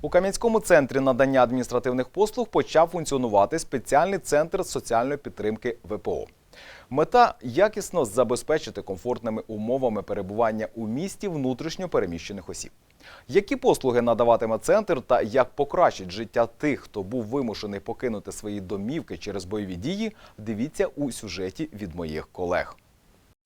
У Кам'янському центрі надання адміністративних послуг почав функціонувати спеціальний центр соціальної підтримки ВПО. Мета якісно забезпечити комфортними умовами перебування у місті внутрішньо переміщених осіб. Які послуги надаватиме центр та як покращить життя тих, хто був вимушений покинути свої домівки через бойові дії, дивіться у сюжеті від моїх колег.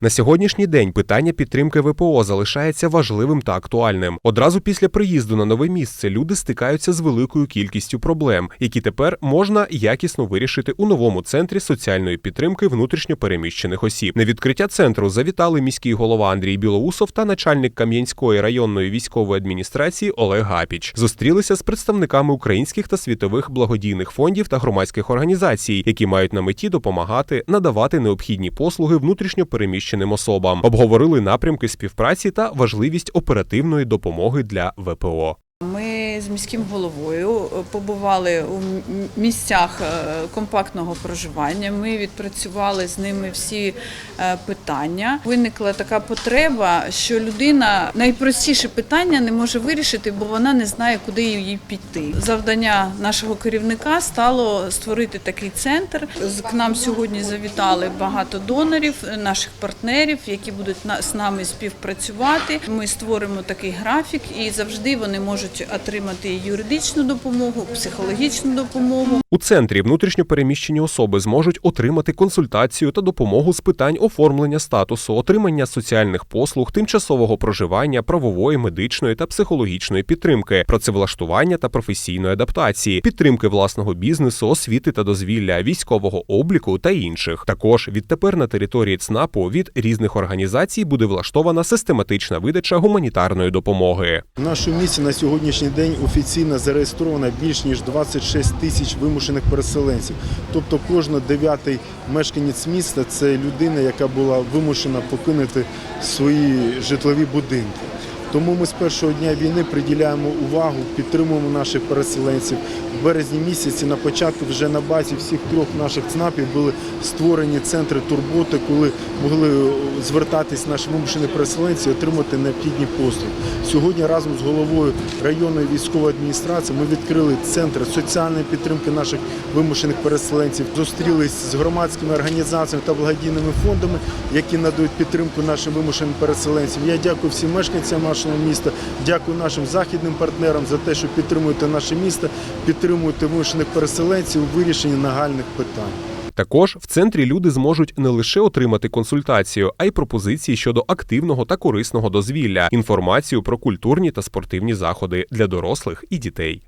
На сьогоднішній день питання підтримки ВПО залишається важливим та актуальним. Одразу після приїзду на нове місце люди стикаються з великою кількістю проблем, які тепер можна якісно вирішити у новому центрі соціальної підтримки внутрішньопереміщених осіб. На відкриття центру завітали міський голова Андрій Білоусов та начальник Кам'янської районної військової адміністрації Олег Гапіч. Зустрілися з представниками українських та світових благодійних фондів та громадських організацій, які мають на меті допомагати надавати необхідні послуги внутрішньопереміщеним особам. Обговорили напрямки співпраці та важливість оперативної допомоги для ВПО. Ми з міським головою побували у місцях е, компактного проживання. Ми відпрацювали з ними всі е, питання. Виникла така потреба, що людина найпростіше питання не може вирішити, бо вона не знає, куди їй піти. Завдання нашого керівника стало створити такий центр. К нам сьогодні завітали багато донорів, е, наших партнерів, які будуть з нами співпрацювати. Ми створимо такий графік, і завжди вони можуть отримати юридичну допомогу, психологічну допомогу. У центрі внутрішньопереміщені особи зможуть отримати консультацію та допомогу з питань оформлення статусу, отримання соціальних послуг, тимчасового проживання, правової, медичної та психологічної підтримки, працевлаштування та професійної адаптації, підтримки власного бізнесу, освіти та дозвілля, військового обліку та інших. Також відтепер на території ЦНАПу від різних організацій буде влаштована систематична видача гуманітарної допомоги. В нашому місті на сьогоднішній день офіційно зареєстровано більш ніж 26 тисяч вимушених переселенців. Тобто кожен дев'ятий мешканець міста це людина, яка була вимушена покинути свої житлові будинки. Тому ми з першого дня війни приділяємо увагу, підтримуємо наших переселенців. В березні місяці на початку вже на базі всіх трьох наших ЦНАПів були створені центри турботи, коли могли звертатись наші вимушені переселенці і отримати необхідні послуги. Сьогодні разом з головою районної військової адміністрації ми відкрили центр соціальної підтримки наших вимушених переселенців. Зустрілись з громадськими організаціями та благодійними фондами, які надають підтримку нашим вимушеним переселенцям. Я дякую всім мешканцям нашого міста, дякую нашим західним партнерам за те, що підтримуєте наше місто, підтримуєте вимушених переселенців у вирішенні нагальних питань. Також в центрі люди зможуть не лише отримати консультацію, а й пропозиції щодо активного та корисного дозвілля, інформацію про культурні та спортивні заходи для дорослих і дітей.